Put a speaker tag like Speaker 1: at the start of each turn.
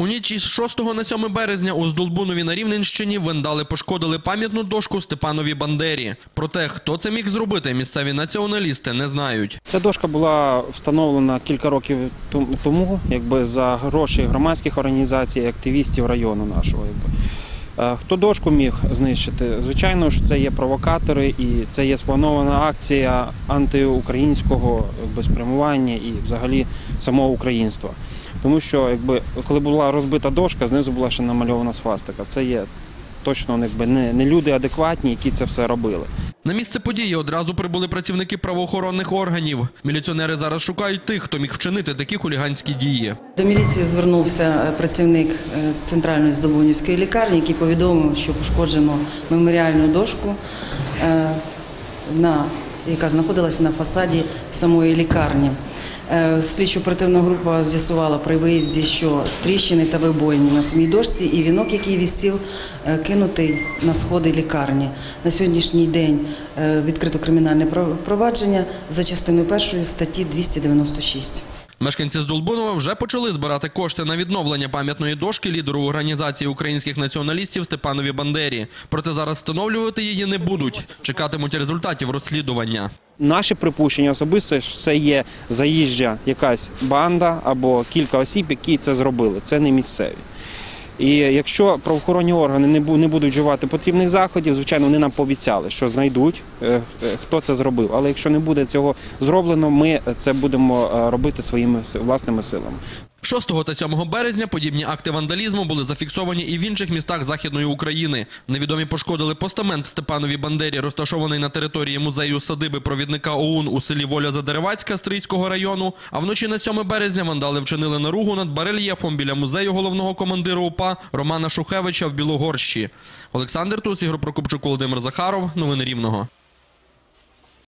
Speaker 1: У ніч із 6 на 7 березня у Здолбунові на Рівненщині вандали пошкодили пам'ятну дошку Степанові Бандері. Проте, хто це міг зробити, місцеві націоналісти не знають.
Speaker 2: Ця дошка була встановлена кілька років тому, якби за гроші громадських організацій, активістів району нашого. Якби. Е, Хто дошку міг знищити? Звичайно ж, це є провокатори і це є спланована акція антиукраїнського якби, спрямування і взагалі самого українства. Тому що, якби, коли була розбита дошка, знизу була ще намальована свастика. Це є точно якби, не, не люди адекватні, які це все робили.
Speaker 1: На місце події одразу прибули працівники правоохоронних органів. Міліціонери зараз шукають тих, хто міг вчинити такі хуліганські дії.
Speaker 3: До міліції звернувся е, працівник е, центральної здобунівської лікарні, який повідомив, що пошкоджено меморіальну дошку, е, на, яка знаходилася на фасаді самої лікарні. Е, Слідчо-оперативна група з'ясувала при виїзді, що тріщини та вибоїні на самій дошці і вінок, який вісів, е, кинутий на сходи лікарні. На сьогоднішній день е, відкрито кримінальне пров- провадження за частиною першої статті 296.
Speaker 1: Мешканці Здолбунова вже почали збирати кошти на відновлення пам'ятної дошки лідеру організації українських націоналістів Степанові Бандері. Проте зараз встановлювати її не будуть. Чекатимуть результатів розслідування.
Speaker 2: Наші припущення особисто що це є заїжджа якась банда або кілька осіб, які це зробили. Це не місцеві. І якщо правоохоронні органи не будуть вживати потрібних заходів, звичайно, вони нам пообіцяли, що знайдуть, е, е, хто це зробив. Але якщо не буде цього зроблено, ми це будемо е, робити своїми власними силами.
Speaker 1: 6 та 7 березня подібні акти вандалізму були зафіксовані і в інших містах Західної України. Невідомі пошкодили постамент Степанові Бандері, розташований на території музею садиби провідника ОУН у селі Воля Задеревацька Стрийського району. А вночі на 7 березня вандали вчинили наругу над барельєфом біля музею головного командира УПА Романа Шухевича в Білогорщі. Олександр Тус, Ігор Прокопчук, Володимир Захаров. Новини Рівного.